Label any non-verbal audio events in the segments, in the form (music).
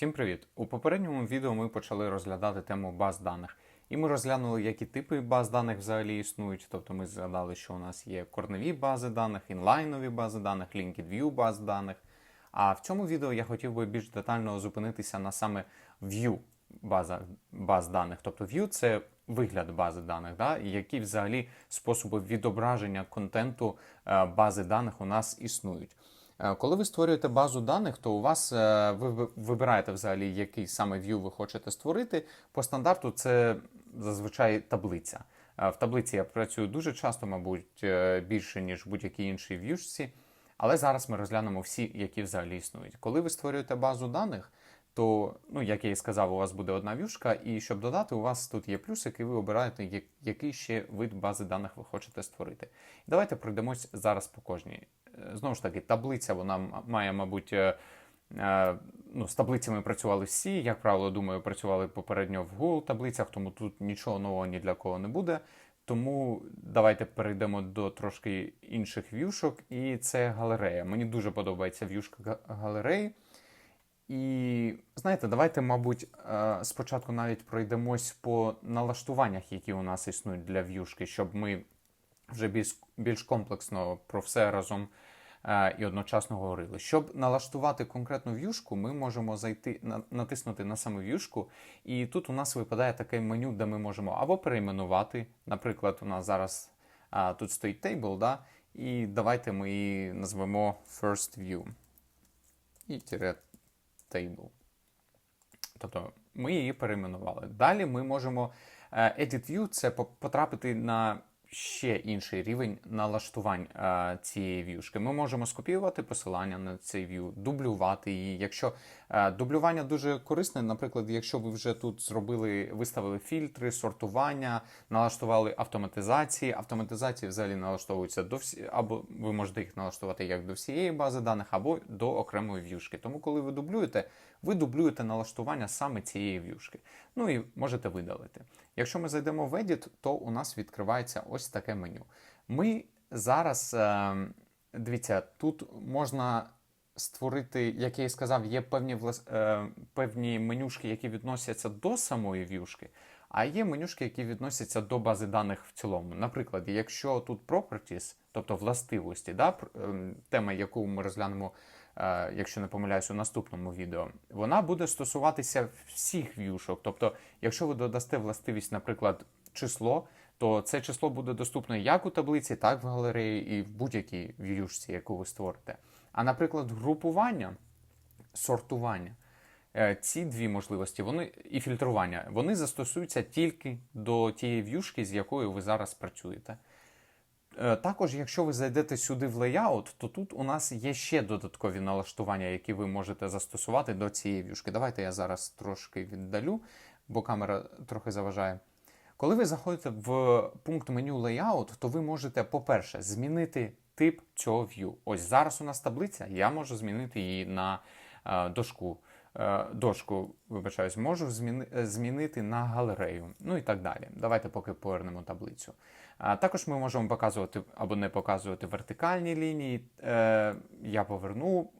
Всім привіт! У попередньому відео ми почали розглядати тему баз даних. І ми розглянули, які типи баз даних взагалі існують. Тобто ми згадали, що у нас є корневі бази даних, інлайнові бази даних, linked view баз даних. А в цьому відео я хотів би більш детально зупинитися на саме view база, баз даних. Тобто view – це вигляд бази даних, да? які взагалі способи відображення контенту е, бази даних у нас існують. Е, Коли ви створюєте базу даних, то у вас е, ви ви- вибираєте взагалі, який саме view ви хочете створити. По стандарту це зазвичай таблиця. Е, В таблиці я працюю дуже часто, мабуть, більше ніж будь-якій іншій в'юшці. Але зараз ми розглянемо всі, які взагалі існують. Коли ви створюєте базу даних, то, ну, як я і сказав, у вас буде одна в'юшка, і щоб додати, у вас тут є плюсик, і ви обираєте, який ще вид бази даних ви хочете створити. Давайте пройдемось зараз по кожній. Е, Знову ж таки, таблиця вона має, мабуть, е, е, ну, з таблицями працювали всі. Як правило, думаю, працювали попередньо в Google таблицях, тому тут нічого нового ні для кого не буде. Тому давайте перейдемо до трошки інших в'юшок, і це галерея. Мені дуже подобається в'юшка галереї. І знаєте, давайте, мабуть, спочатку навіть пройдемось по налаштуваннях, які у нас існують для в'юшки, щоб ми вже більш, більш комплексно про все разом і одночасно говорили. Щоб налаштувати конкретну в'юшку, ми можемо зайти натиснути на саму в'юшку, і тут у нас випадає таке меню, де ми можемо або перейменувати. Наприклад, у нас зараз а, тут стоїть table, да? і давайте ми її назвемо First View. І table. Тобто ми її перейменували. Далі ми можемо е, Edit View це потрапити на ще інший рівень налаштувань е, цієї в'юшки. Ми можемо скопіювати посилання на цей view, дублювати її. Якщо е, дублювання дуже корисне, наприклад, якщо ви вже тут зробили, виставили фільтри, сортування, налаштували автоматизації. Автоматизації взагалі налаштовуються до всі, або ви можете їх налаштувати як до всієї бази даних, або до окремої в'юшки. Тому, коли ви дублюєте, ви дублюєте налаштування саме цієї в'юшки. Ну і можете видалити. Якщо ми зайдемо в Edit, то у нас відкривається ось таке меню. Ми зараз, е, дивіться, тут можна створити, як я і сказав, є певні, е, певні менюшки, які відносяться до самої в'юшки, а є менюшки, які відносяться до бази даних в цілому. Наприклад, якщо тут Properties, тобто властивості, да, ем, тема, яку ми розглянемо, якщо не помиляюсь, у наступному відео, вона буде стосуватися всіх в'юшок. Тобто, якщо ви додасте властивість, наприклад, число, то це число буде доступно як у таблиці, так в галереї і в будь-якій в'юшці, яку ви створите. А, наприклад, групування, сортування. Е, Ці дві можливості вони і фільтрування вони застосуються тільки до тієї в'юшки, з якою ви зараз працюєте. Е, Також, якщо ви зайдете сюди в лейаут, то тут у нас є ще додаткові налаштування, які ви можете застосувати до цієї в'юшки. Давайте я зараз трошки віддалю, бо камера трохи заважає. Коли ви заходите в пункт меню Layout, то ви можете, по-перше, змінити тип цього view. Ось зараз у нас таблиця, я можу змінити її на е, дошку. Е, дошку, вибачаюсь, можу е, змінити на галерею, ну і так далі. Давайте поки повернемо таблицю. Також ми можемо показувати або не показувати вертикальні лінії. Е, я поверну,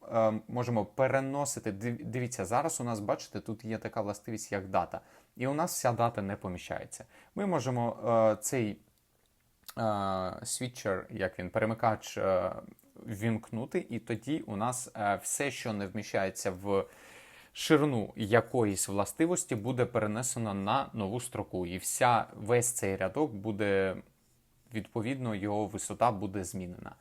можемо переносити. Дивіться, зараз у нас, бачите, тут є така властивість, як дата. І у нас вся дата не поміщається. Ми можемо цей е, світчер, як він, перемикач е, ввімкнути, і тоді у нас все, що не вміщається в ширину якоїсь властивості, буде перенесено на нову строку. І вся весь цей рядок буде відповідно його висота буде змінена.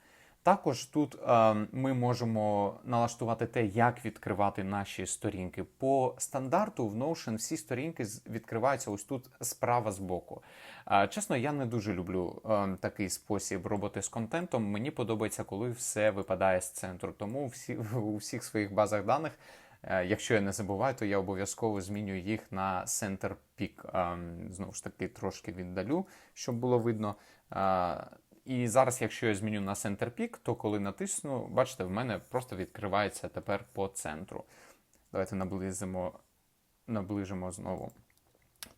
Також тут е, ми можемо налаштувати те, як відкривати наші сторінки. По стандарту в Notion всі сторінки відкриваються ось тут справа збоку. Е, чесно, я не дуже люблю е, такий спосіб роботи з контентом. Мені подобається, коли все випадає з центру. Тому всі, (laughs) у всіх своїх базах даних Якщо я не забуваю, то я обов'язково змінюю їх на Center Peak. Ем, Знову ж таки, трошки віддалю, щоб було видно. Е, І зараз, якщо я зміню на Center Peak, то коли натисну, бачите, в мене просто відкривається тепер по центру. Давайте наблизимо, наближимо знову.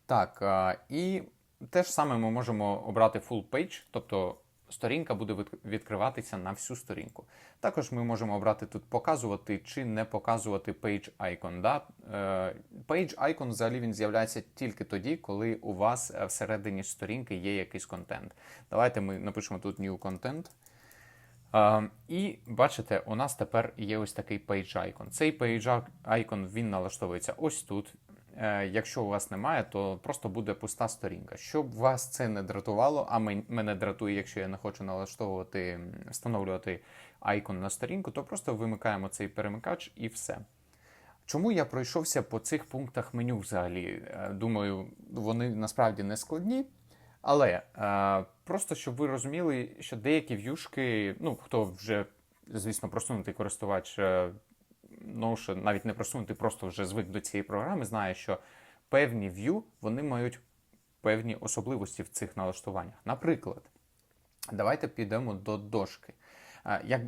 Так, е, і те ж саме ми можемо обрати full page, тобто сторінка буде відкриватися на всю сторінку. Також ми можемо обрати тут показувати чи не показувати page icon. Да? Е, Page icon взагалі він з'являється тільки тоді, коли у вас е, всередині сторінки є якийсь контент. Давайте ми напишемо тут new content. Е, і бачите, у нас тепер є ось такий page icon. Цей page icon він налаштовується ось тут. Е, Якщо у вас немає, то просто буде пуста сторінка. Щоб вас це не дратувало, а мене дратує, якщо я не хочу налаштовувати, встановлювати айкон на сторінку, то просто вимикаємо цей перемикач і все. Чому я пройшовся по цих пунктах меню взагалі? Е, Думаю, вони насправді не складні. Але е, просто щоб ви розуміли, що деякі в'юшки, ну хто вже, звісно, просунутий користувач, ну що навіть не просунутий, просто вже звик до цієї програми, знає, що певні в'ю вони мають певні особливості в цих налаштуваннях. Наприклад, давайте підемо до дошки. Як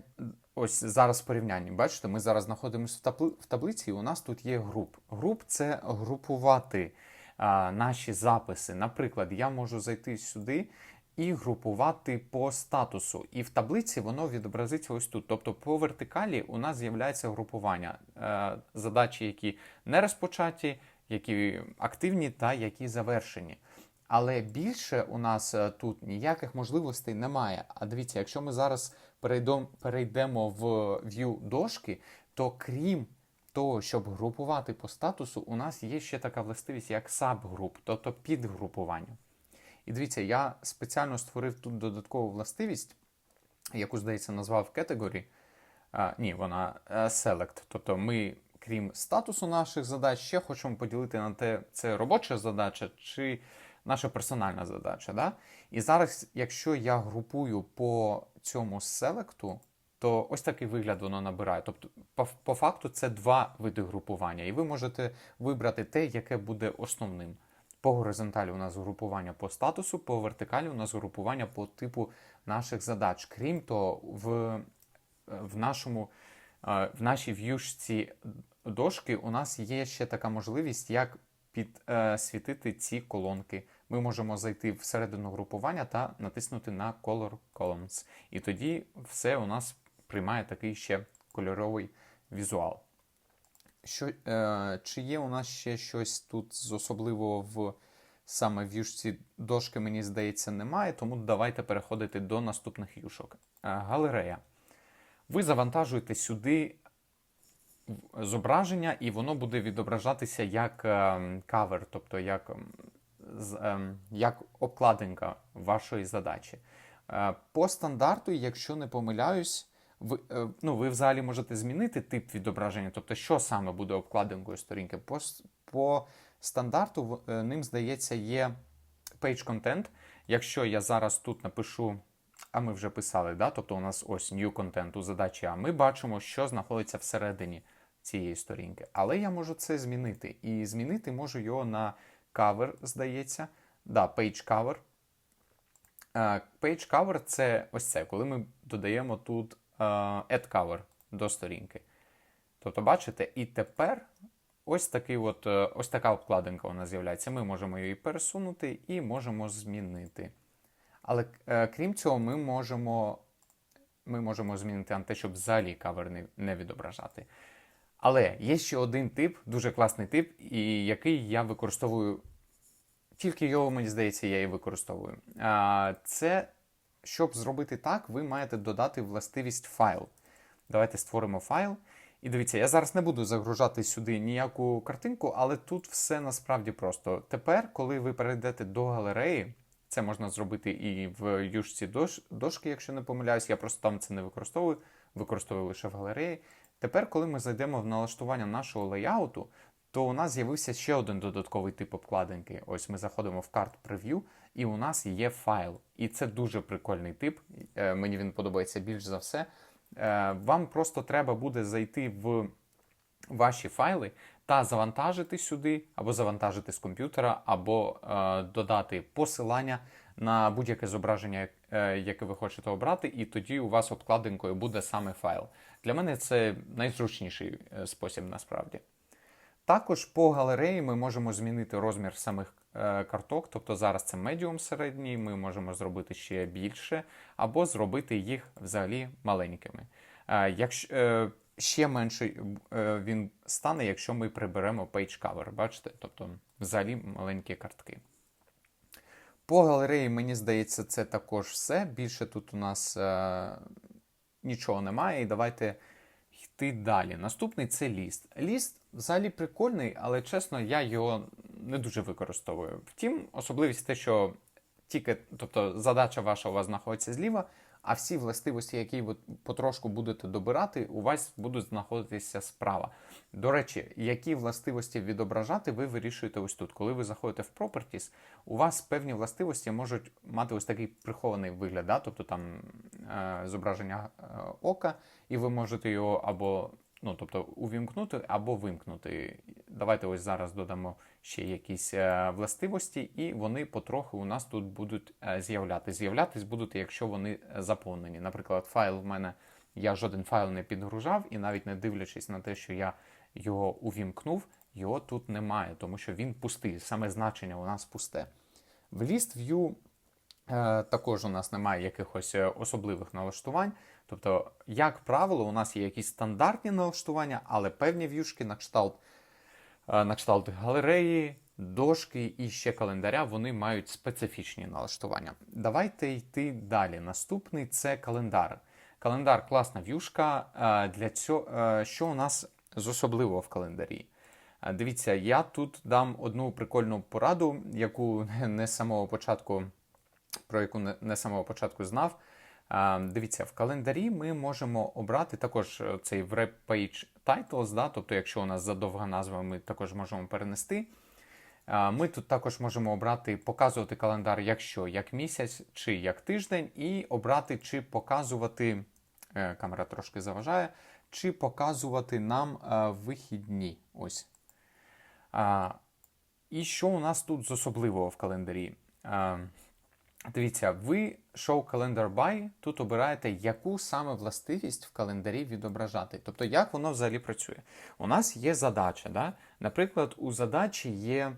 ось зараз в порівнянні, бачите, ми зараз знаходимося в, табли- в таблиці, і у нас тут є груп. Груп це групувати наші записи. Наприклад, я можу зайти сюди і групувати по статусу. І в таблиці воно відобразиться ось тут. Тобто по вертикалі у нас з'являється групування е, задачі, які не розпочаті, які активні та які завершені. Але більше у нас е, тут ніяких можливостей немає. А дивіться, якщо ми зараз перейдемо, в view дошки, то крім того, щоб групувати по статусу, у нас є ще така властивість, як сабгруп, тобто підгрупування. І дивіться, я спеціально створив тут додаткову властивість, яку, здається, назвав category. Ні, вона е, select. Тобто ми, крім статусу наших задач, ще хочемо поділити на те, це робоча задача чи наша персональна задача. Да? І зараз, якщо я групую по цьому селекту, то ось такий вигляд воно набирає. Тобто, по, по факту, це два види групування, і ви можете вибрати те, яке буде основним. По горизонталі у нас групування по статусу, по вертикалі у нас групування по типу наших задач. Крім того, в, в, нашому, е, в нашій в'юшці дошки у нас є ще така можливість, як підсвітити ці колонки. Ми можемо зайти всередину групування та натиснути на Color Columns. І тоді все у нас приймає такий ще кольоровий візуал. Що, е, чи є у нас ще щось тут з особливого в саме в'юшці дошки, мені здається, немає, тому давайте переходити до наступних юшок. Е, галерея. Ви завантажуєте сюди зображення, і воно буде відображатися як ем, кавер, тобто як, ем, як обкладинка вашої задачі. Е, По стандарту, якщо не помиляюсь, ви, е, ну, ви взагалі можете змінити тип відображення, тобто, що саме буде обкладинкою сторінки. По, по стандарту е, ним, здається, є page content. Якщо я зараз тут напишу, а ми вже писали, да? тобто у нас ось new content у задачі А, ми бачимо, що знаходиться всередині цієї сторінки. Але я можу це змінити. І змінити можу його на cover, здається. Да, page cover. Е, Page cover це ось це, коли ми додаємо тут add cover до сторінки. Тобто, бачите, і тепер ось такий от, е, ось така обкладинка нас з'являється. Ми можемо її пересунути і можемо змінити. Але е, крім цього, ми можемо, ми можемо змінити на те, щоб взагалі кавер не, не відображати. Але є ще один тип, дуже класний тип, і який я використовую. Тільки його, мені здається, я і використовую. Це, щоб зробити так, ви маєте додати властивість файл. Давайте створимо файл. І дивіться, я зараз не буду загружати сюди ніяку картинку, але тут все насправді просто. Тепер, коли ви перейдете до галереї, це можна зробити і в юшці дош, дошки, якщо не помиляюсь, я просто там це не використовую, використовую лише в галереї. Тепер, коли ми зайдемо в налаштування нашого леяуту, то у нас з'явився ще один додатковий тип обкладинки. Ось ми заходимо в карт прев'ю, і у нас є файл. І це дуже прикольний тип. Е, Мені він подобається більш за все. Е, Вам просто треба буде зайти в ваші файли та завантажити сюди, або завантажити з комп'ютера, або е, додати посилання на будь-яке зображення, яке ви хочете обрати, і тоді у вас обкладинкою буде саме файл. Для мене це найзручніший спосіб насправді. Також по галереї ми можемо змінити розмір самих карток, тобто зараз це медіум середній, ми можемо зробити ще більше, або зробити їх взагалі маленькими. Е, Якщо е, ще менший е, він стане, якщо ми приберемо page cover, бачите? Тобто взагалі маленькі картки. По галереї, мені здається, це також все. Більше тут у нас е, нічого немає. І давайте йти далі. Наступний це ліст. Ліст взагалі прикольний, але чесно, я його не дуже використовую. Втім, особливість те, що тільки, тобто задача ваша у вас знаходиться зліва, а всі властивості, які ви потрошку будете добирати, у вас будуть знаходитися справа. До речі, які властивості відображати, ви вирішуєте ось тут. Коли ви заходите в Properties, у вас певні властивості можуть мати ось такий прихований вигляд, да? тобто там е, зображення е, ока, і ви можете його або ну, тобто, увімкнути або вимкнути. Давайте ось зараз додамо ще якісь е, властивості, і вони потроху у нас тут будуть е, з'являтися. З'являтись будуть, якщо вони е, заповнені. Наприклад, файл в мене я жоден файл не підгружав, і навіть не дивлячись на те, що я його увімкнув, його тут немає, тому що він пустий. Саме значення у нас пусте. В List View е, також у нас немає якихось особливих налаштувань. Тобто, як правило, у нас є якісь стандартні налаштування, але певні в'юшки на кшталт, е, на кшталт галереї, дошки і ще календаря, вони мають специфічні налаштування. Давайте йти далі. Наступний це календар. Календар класна в'юшка. Е, Для цього, е, що у нас з особливого в календарі? Дивіться, я тут дам одну прикольну пораду, яку (laughs) не самого початку, про яку не, самого початку знав. Дивіться, в календарі ми можемо обрати також е, цей wrap page titles, да, тобто, якщо у нас задовга назва, ми також можемо перенести. Ми тут також можемо обрати показувати календар, якщо як місяць чи як тиждень, і обрати, чи показувати, е, камера трошки заважає, чи показувати нам е, вихідні. Ось. І що у нас тут з особливого в календарі? Дивіться, ви шоу Calendar By тут обираєте, яку саме властивість в календарі відображати. Тобто, як воно взагалі працює. У нас є задача. Да? Наприклад, у задачі є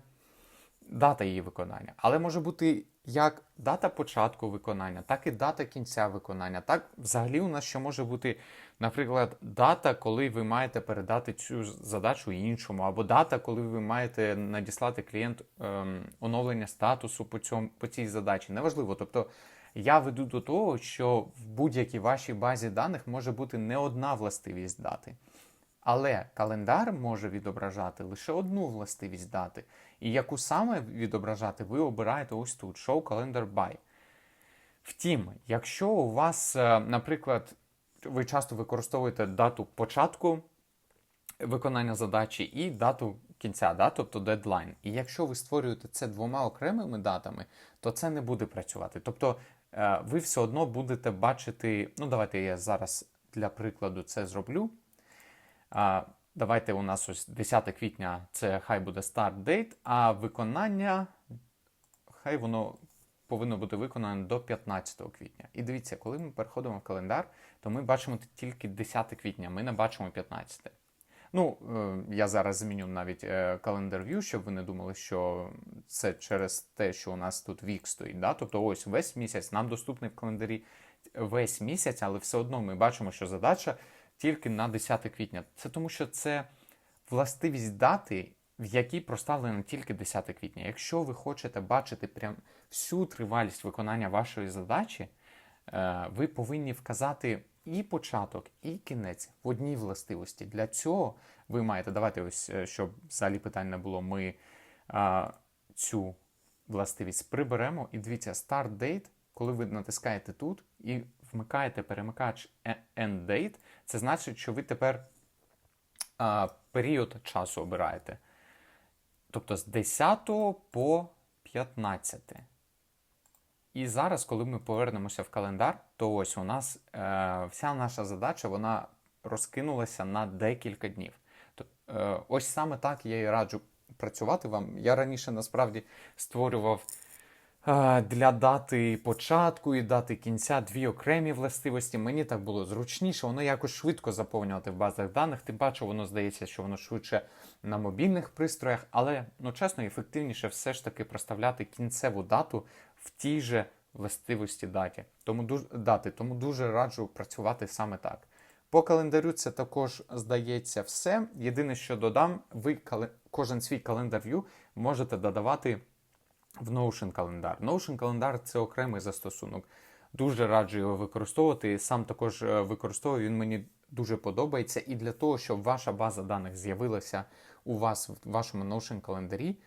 дата її виконання, але може бути як дата початку виконання, так і дата кінця виконання. Так, взагалі, у нас ще може бути, наприклад, дата, коли ви маєте передати цю задачу іншому, або дата, коли ви маєте надіслати клієнт ем, оновлення статусу по, цьому, по цій задачі. Неважливо. Тобто я веду до того, що в будь-якій вашій базі даних може бути не одна властивість дати. Але календар може відображати лише одну властивість дати. І яку саме відображати, ви обираєте ось тут Show Calendar By. Втім, якщо у вас, е, наприклад, ви часто використовуєте дату початку виконання задачі і дату кінця, да, тобто дедлайн. І якщо ви створюєте це двома окремими датами, то це не буде працювати. Тобто е, ви все одно будете бачити. Ну, давайте я зараз для прикладу це зроблю. Давайте у нас ось 10 квітня це хай буде старт date, а виконання хай воно повинно бути виконане до 15 квітня. І дивіться, коли ми переходимо в календар, то ми бачимо тільки 10 квітня, ми не бачимо 15. Ну, е, я зараз зміню навіть е, календар view, щоб ви не думали, що це через те, що у нас тут вік стоїть. Да? Тобто ось весь місяць нам доступний в календарі весь місяць, але все одно ми бачимо, що задача тільки на 10 квітня. Це тому, що це властивість дати, в якій проставлено тільки 10 квітня. Якщо ви хочете бачити прям всю тривалість виконання вашої задачі, е, ви повинні вказати і початок, і кінець в одній властивості. Для цього ви маєте, давайте ось, е, щоб взагалі питань не було, ми цю властивість приберемо. І дивіться, start date, коли ви натискаєте тут і вмикаєте перемикач end date, це значить, що ви тепер а, період часу обираєте. Тобто з 10 по 15. І зараз, коли ми повернемося в календар, то ось у нас е, вся наша задача вона розкинулася на декілька днів. Тобто, е, ось саме так я і раджу працювати вам. Я раніше насправді створював е, для дати початку і дати кінця дві окремі властивості. Мені так було зручніше, воно якось швидко заповнювати в базах даних. Тим паче, воно здається, що воно швидше на мобільних пристроях, але ну чесно, ефективніше все ж таки проставляти кінцеву дату в тій же властивості даті. Тому дати. Тому дуже раджу працювати саме так. По календарю це також здається все. Єдине, що додам, ви кожен свій календар View можете додавати в Notion календар. Notion календар це окремий застосунок. Дуже раджу його використовувати. Сам також е, використовую. Він мені дуже подобається. І для того, щоб ваша база даних з'явилася у вас в вашому Notion календарі,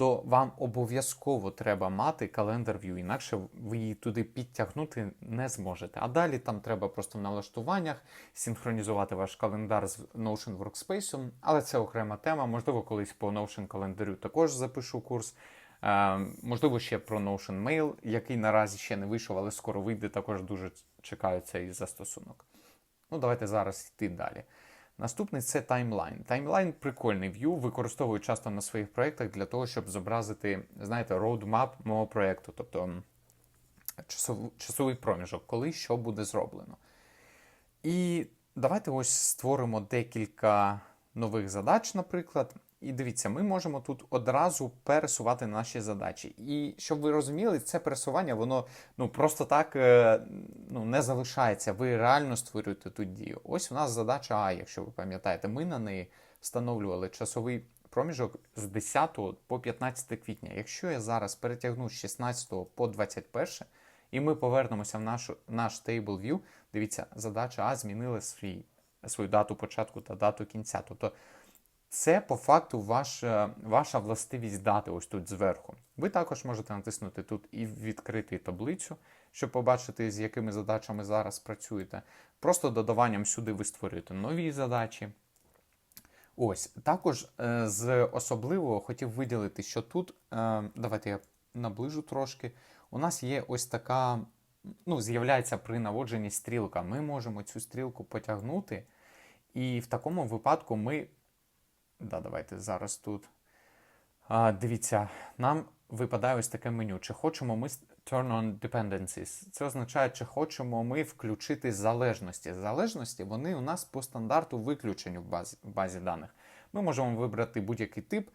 то вам обов'язково треба мати календар View, інакше ви її туди підтягнути не зможете. А далі там треба просто в налаштуваннях синхронізувати ваш календар з Notion Workspace, але це окрема тема. Можливо, колись по Notion календарю також запишу курс. Е, можливо, ще про Notion Mail, який наразі ще не вийшов, але скоро вийде. Також дуже чекаю цей застосунок. Ну, давайте зараз йти далі. Наступний це таймлайн. Таймлайн прикольний view, використовую часто на своїх проєктах для того, щоб зобразити, знаєте, roadmap мого проєкту, тобто часовий проміжок, коли що буде зроблено. І давайте ось створимо декілька нових задач, наприклад. І дивіться, ми можемо тут одразу пересувати наші задачі. І щоб ви розуміли, це пересування, воно ну просто так е, ну, не залишається. Ви реально створюєте тут дію. Ось у нас задача А, якщо ви пам'ятаєте, ми на неї встановлювали часовий проміжок з 10 по 15 квітня. Якщо я зараз перетягну з 16 по 21, і ми повернемося в нашу, наш Table View, дивіться, задача А змінила свій, свою дату початку та дату кінця. Тобто це по факту ваша, ваша властивість дати ось тут зверху. Ви також можете натиснути тут і відкрити таблицю, щоб побачити, з якими задачами зараз працюєте. Просто додаванням сюди ви створюєте нові задачі. Ось, також е, з особливого хотів виділити, що тут, е, давайте я наближу трошки. У нас є ось така, ну, з'являється при наводженні стрілка. Ми можемо цю стрілку потягнути, і в такому випадку ми. Да, давайте зараз тут. А, дивіться, нам випадає ось таке меню. Чи хочемо ми turn on dependencies? Це означає, чи хочемо ми включити залежності. Залежності вони у нас по стандарту виключені в базі, в базі даних. Ми можемо вибрати будь-який тип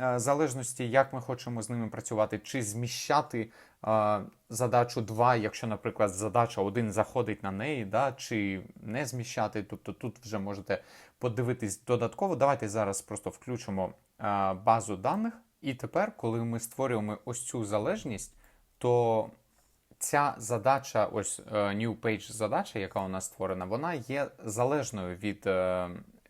е, залежності, як ми хочемо з ними працювати, чи зміщати е, задачу 2, якщо, наприклад, задача 1 заходить на неї, да, чи не зміщати. Тобто тут вже можете подивитись додатково. Давайте зараз просто включимо е, базу даних. І тепер, коли ми створюємо ось цю залежність, то ця задача, ось New Page задача, яка у нас створена, вона є залежною від,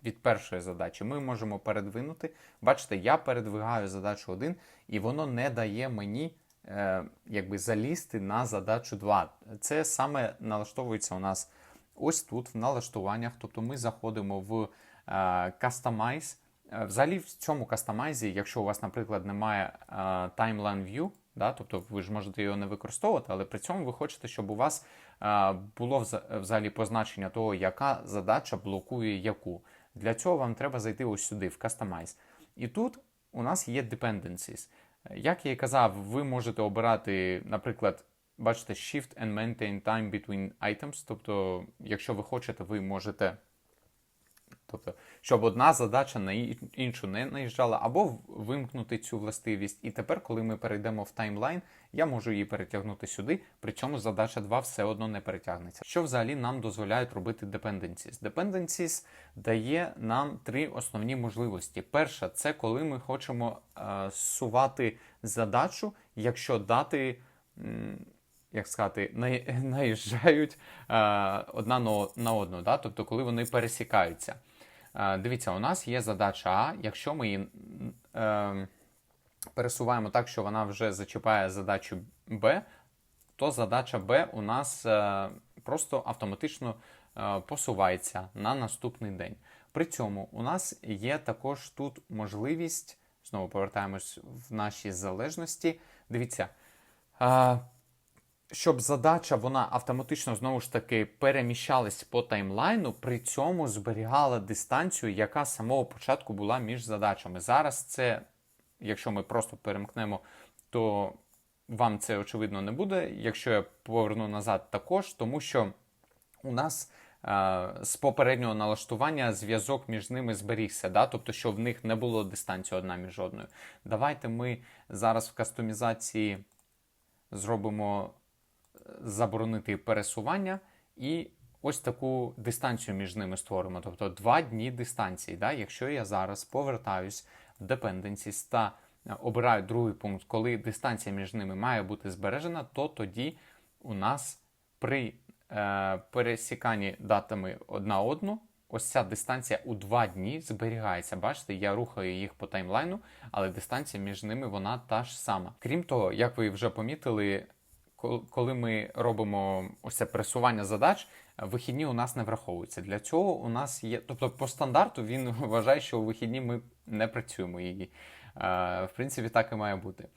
від першої задачі. Ми можемо передвинути. Бачите, я передвигаю задачу 1, і воно не дає мені е, якби залізти на задачу 2. Це саме налаштовується у нас ось тут в налаштуваннях. Тобто ми заходимо в е. Е, Взагалі, в цьому кастомайзі, якщо у вас, наприклад, немає е, Timeline View, да, тобто ви ж можете його не використовувати, але при цьому ви хочете, щоб у вас е, було взагалі позначення того, яка задача блокує яку. Для цього вам треба зайти ось сюди, в Customize. І тут у нас є dependencies. Як я і казав, ви можете обирати, наприклад, бачите, Shift and Maintain Time Between Items. Тобто, якщо ви хочете, ви можете. Тобто, щоб одна задача на іншу не наїжджала, або вимкнути цю властивість. І тепер, коли ми перейдемо в таймлайн, я можу її перетягнути сюди, причому задача 2 все одно не перетягнеться. Що взагалі нам дозволяють робити dependencies? Dependencies дає нам три основні можливості. Перша це коли ми хочемо е, сувати задачу, якщо дати. як сказати, наї- (laughs) наїжджають е, одна на, на одну, да? тобто коли вони пересікаються. Е, дивіться, у нас є задача А, якщо ми її е, пересуваємо так, що вона вже зачіпає задачу Б, то задача Б у нас е, просто автоматично е, посувається на наступний день. При цьому у нас є також тут можливість, знову повертаємось в наші залежності. Дивіться, е, щоб задача вона автоматично знову ж таки переміщалась по таймлайну, при цьому зберігала дистанцію, яка з самого початку була між задачами. Зараз це, якщо ми просто перемкнемо, то вам це очевидно не буде. Якщо я поверну назад, також, тому що у нас е, з попереднього налаштування зв'язок між ними зберігся, да? тобто, що в них не було дистанції одна між одною. Давайте ми зараз в кастомізації зробимо заборонити пересування і ось таку дистанцію між ними створимо. Тобто два дні дистанції. Да? Якщо я зараз повертаюсь в Dependencies та е, обираю другий пункт, коли дистанція між ними має бути збережена, то тоді у нас при е, пересіканні датами одна одну. Ось ця дистанція у два дні зберігається. Бачите, я рухаю їх по таймлайну, але дистанція між ними вона та ж сама. Крім того, як ви вже помітили, коли ми робимо ось це пресування задач, вихідні у нас не враховуються. Для цього у нас є, тобто по стандарту він (laughs) вважає, що у вихідні ми не працюємо і е, в принципі так і має бути.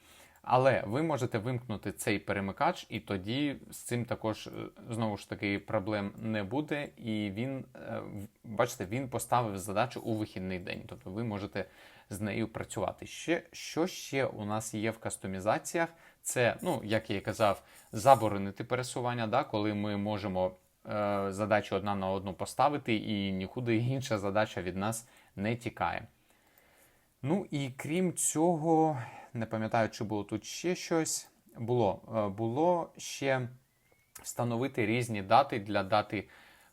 Але ви можете вимкнути цей перемикач, і тоді з цим також е, знову ж таки проблем не буде. І він, е, бачите, він поставив задачу у вихідний день. Тобто ви можете з нею працювати. Ще що ще у нас є в кастомізаціях? Це, ну як я і казав, заборонити пересування, да, коли ми можемо е, задачу одна на одну поставити, і нікуди інша задача від нас не тікає. Ну і крім цього, не пам'ятаю, чи було тут ще щось. Було, Е, було ще встановити різні дати для дати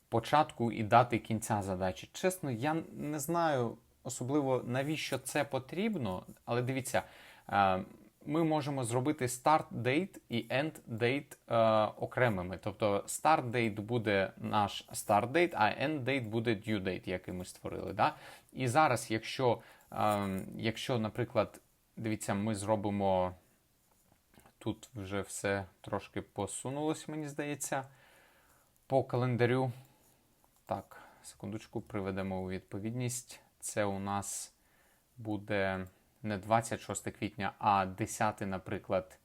початку і дати кінця задачі. Чесно, я не знаю особливо навіщо це потрібно, але дивіться, е, ми можемо зробити start date і end date е, окремими. Тобто start date буде наш start date, а end date буде due date, який ми створили. Да? І зараз, якщо, е, якщо, наприклад, дивіться, ми зробимо. Тут вже все трошки посунулось, мені здається. По календарю. Так, секундочку, приведемо у відповідність. Це у нас буде не 26 квітня, а 10, наприклад.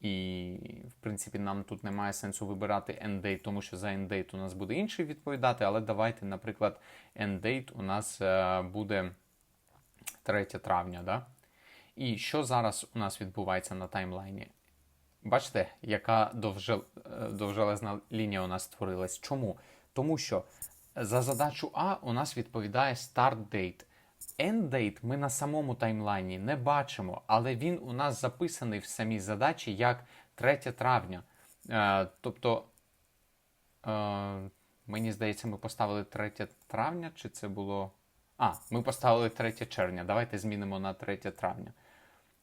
І, в принципі, нам тут немає сенсу вибирати end-date, тому що за end-date у нас буде інший відповідати. Але давайте, наприклад, end-date у нас е, буде 3 травня. Да? І що зараз у нас відбувається на таймлайні? Бачите, яка довже, е, довжелезна лінія у нас створилась. Чому? Тому що за задачу А у нас відповідає start date. End ми на самому таймлайні не бачимо, але він у нас записаний в самій задачі як 3 травня. Е, тобто, е, мені здається, ми поставили 3 травня, чи це було. А, ми поставили 3 червня. Давайте змінимо на 3 травня.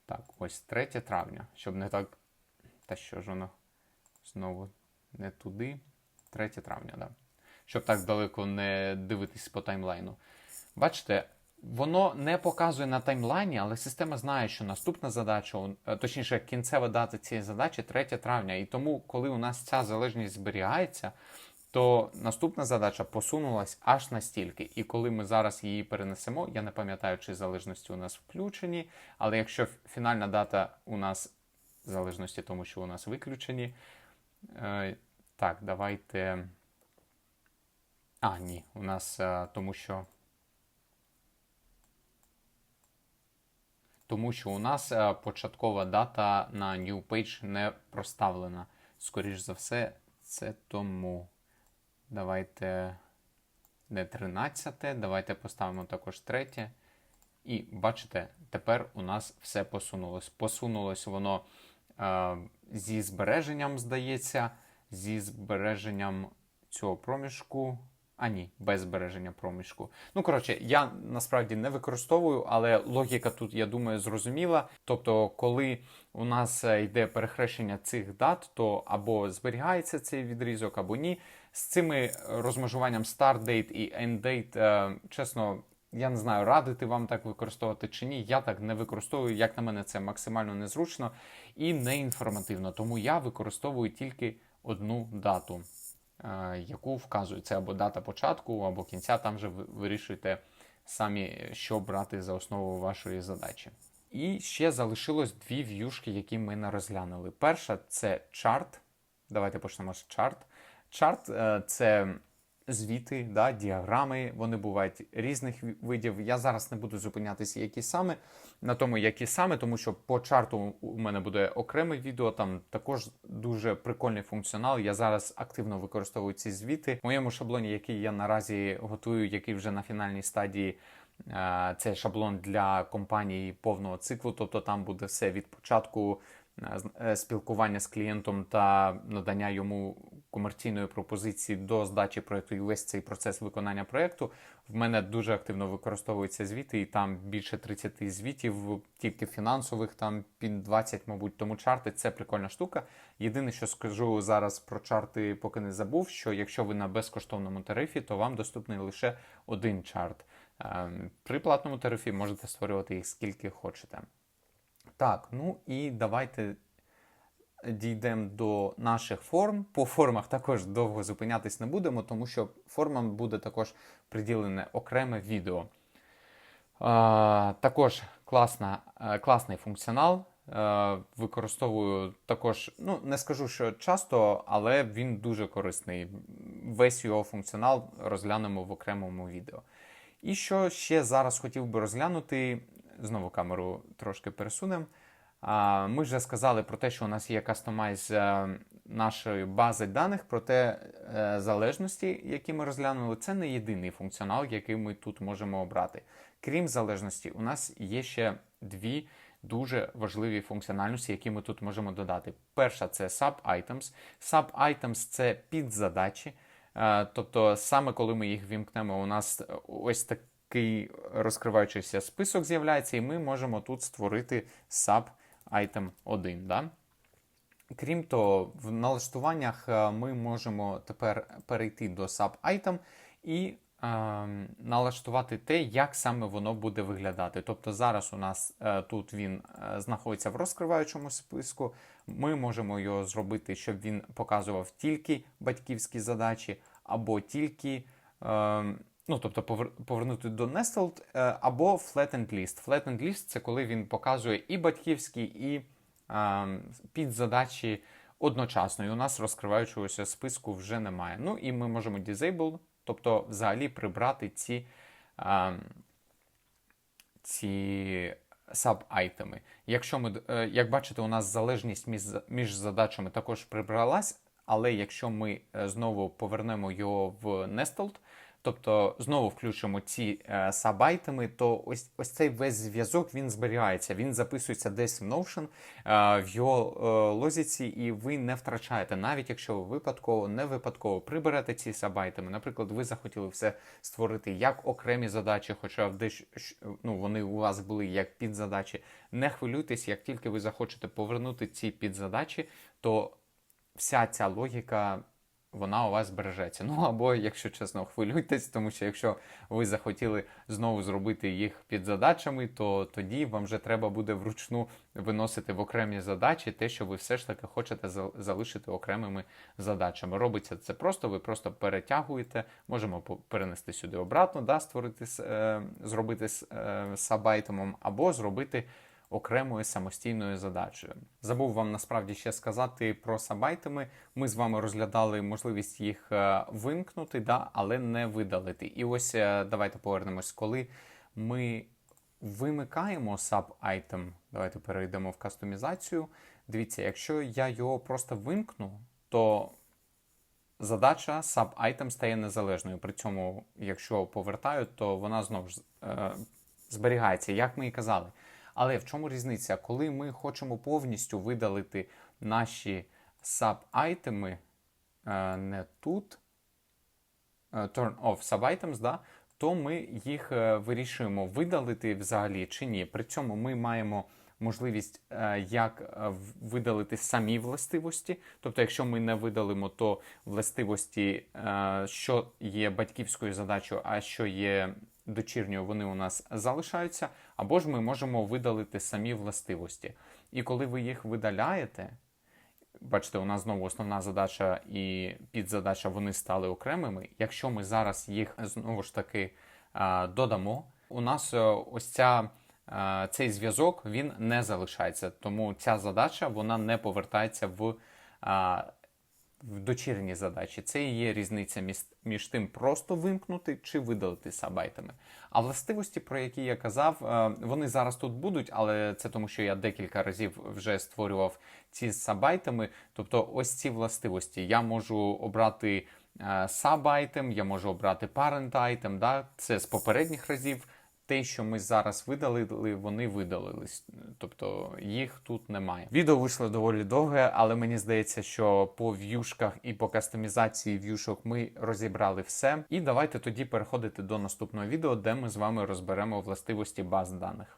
Так, ось 3 травня, щоб не так. Та що ж воно знову не туди. 3 травня, да. Щоб так далеко не дивитись по таймлайну. Бачите, воно не показує на таймлайні, але система знає, що наступна задача, е, точніше, кінцева дата цієї задачі 3 травня. І тому, коли у нас ця залежність зберігається, то наступна задача посунулась аж настільки. І коли ми зараз її перенесемо, я не пам'ятаю, чи залежності у нас включені, але якщо фінальна дата у нас в залежності тому, що у нас виключені. Е, так, давайте. А, ні, у нас е, тому що. Тому що у нас е, початкова дата на New Page не проставлена. Скоріш за все, це тому. Давайте не 13, давайте поставимо також третє. І бачите, тепер у нас все посунулось. Посунулось воно е, зі збереженням, здається, зі збереженням цього проміжку. А ні, без збереження проміжку. Ну, коротше, я насправді не використовую, але логіка тут, я думаю, зрозуміла. Тобто, коли у нас е, йде перехрещення цих дат, то або зберігається цей відрізок, або ні. З цими розмежуванням start date і end date, е, чесно, я не знаю, радити вам так використовувати чи ні. Я так не використовую. Як на мене, це максимально незручно і неінформативно. Тому я використовую тільки одну дату, е, яку вказується або дата початку, або кінця. Там же ви вирішуєте самі, що брати за основу вашої задачі. І ще залишилось дві в'юшки, які ми не розглянули. Перша це чарт. Давайте почнемо з чарт. Чарт е, це звіти, да, діаграми, вони бувають різних видів. Я зараз не буду зупинятися, які саме на тому, які саме, тому що по чарту у мене буде окреме відео. Там також дуже прикольний функціонал. Я зараз активно використовую ці звіти. В моєму шаблоні, який я наразі готую, який вже на фінальній стадії. е, Це шаблон для компанії повного циклу, тобто там буде все від початку спілкування з клієнтом та надання йому комерційної пропозиції до здачі проекту і весь цей процес виконання проекту. В мене дуже активно використовуються звіти, і там більше 30 звітів, тільки фінансових, там під 20, мабуть, тому чарти це прикольна штука. Єдине, що скажу зараз про чарти, поки не забув, що якщо ви на безкоштовному тарифі, то вам доступний лише один чарт. Ем, При платному тарифі можете створювати їх скільки хочете. Так, ну і давайте дійдемо до наших форм. По формах також довго зупинятись не будемо, тому що формам буде також приділене окреме відео. А, також класна, е, класний функціонал. Е, Використовую також, ну не скажу, що часто, але він дуже корисний. Весь його функціонал розглянемо в окремому відео. І що ще зараз хотів би розглянути, знову камеру трошки пересунемо. Ми вже сказали про те, що у нас є кастомайз е, нашої бази даних, проте е, залежності, які ми розглянули, це не єдиний функціонал, який ми тут можемо обрати. Крім залежності, у нас є ще дві дуже важливі функціональності, які ми тут можемо додати. Перша це sub-items. Sub-items – це підзадачі. Е, Тобто, саме коли ми їх вімкнемо, у нас ось такий розкриваючийся список з'являється, і ми можемо тут створити sub-item 1. Да? Крім того, в налаштуваннях е, ми можемо тепер перейти до sub-item і е, налаштувати те, як саме воно буде виглядати. Тобто зараз у нас е, тут він е, знаходиться в розкриваючому списку. Ми можемо його зробити, щоб він показував тільки батьківські задачі, або тільки. Е, Ну, тобто повернути до Nestled, е, або Flattened List. Flattened List – це коли він показує і батьківські, і е, підзадачі одночасно. І у нас розкриваючогося списку вже немає. Ну і ми можемо disable, тобто взагалі прибрати ці, е, ці саб-айтеми. Якщо ми, як бачите, у нас залежність між, між задачами також прибралась, але якщо ми знову повернемо його в Nestled, тобто знову включимо ці е, сабайтеми, то ось ось цей весь зв'язок він зберігається. Він записується десь в Notion е, в його е, лозіці, і ви не втрачаєте, навіть якщо ви випадково, не випадково приберете ці сабайтеми. Наприклад, ви захотіли все створити як окремі задачі, хоча десь ну, вони у вас були як підзадачі. Не хвилюйтесь, як тільки ви захочете повернути ці підзадачі, то вся ця логіка вона у вас збережеться. Ну або, якщо чесно, хвилюйтесь, тому що якщо ви захотіли знову зробити їх під задачами, то тоді вам вже треба буде вручну виносити в окремі задачі те, що ви все ж таки хочете за- залишити окремими задачами. Робиться це просто, ви просто перетягуєте, можемо перенести сюди обратно, да, створити, е, зробити з е, сабайтемом, або зробити окремою самостійною задачею. Забув вам насправді ще сказати про сабайтеми. Ми з вами розглядали можливість їх е, вимкнути, да, але не видалити. І ось е, давайте повернемось, коли ми вимикаємо sub-item, давайте перейдемо в кастомізацію. Дивіться, якщо я його просто вимкну, то задача sub-item стає незалежною. При цьому, якщо повертаю, то вона знову ж е, зберігається, як ми і казали. Але в чому різниця? Коли ми хочемо повністю видалити наші sub-айтеми, е, не тут, е, turn off sub-items, да, то ми їх е, вирішуємо видалити взагалі чи ні. При цьому ми маємо можливість як видалити самі властивості. Тобто, якщо ми не видалимо, то властивості, що є батьківською задачею, а що є дочірньою, вони у нас залишаються, або ж ми можемо видалити самі властивості. І коли ви їх видаляєте, Бачите, у нас знову основна задача і підзадача вони стали окремими. Якщо ми зараз їх знову ж таки додамо, у нас е, ось ця, цей зв'язок він не залишається. Тому ця задача вона не повертається в в дочірній задачі. Це і є різниця між, між тим просто вимкнути чи видалити сабайтами. А властивості, про які я казав, е, вони зараз тут будуть, але це тому, що я декілька разів вже створював ці сабайтами. Тобто, ось ці властивості. Я можу обрати сабайтем, я можу обрати parent item, да? це з попередніх разів. Те, що ми зараз видалили, вони видалились. Тобто їх тут немає. Відео вийшло доволі довге, але мені здається, що по в'юшках і по кастомізації в'юшок ми розібрали все. І давайте тоді переходити до наступного відео, де ми з вами розберемо властивості баз даних.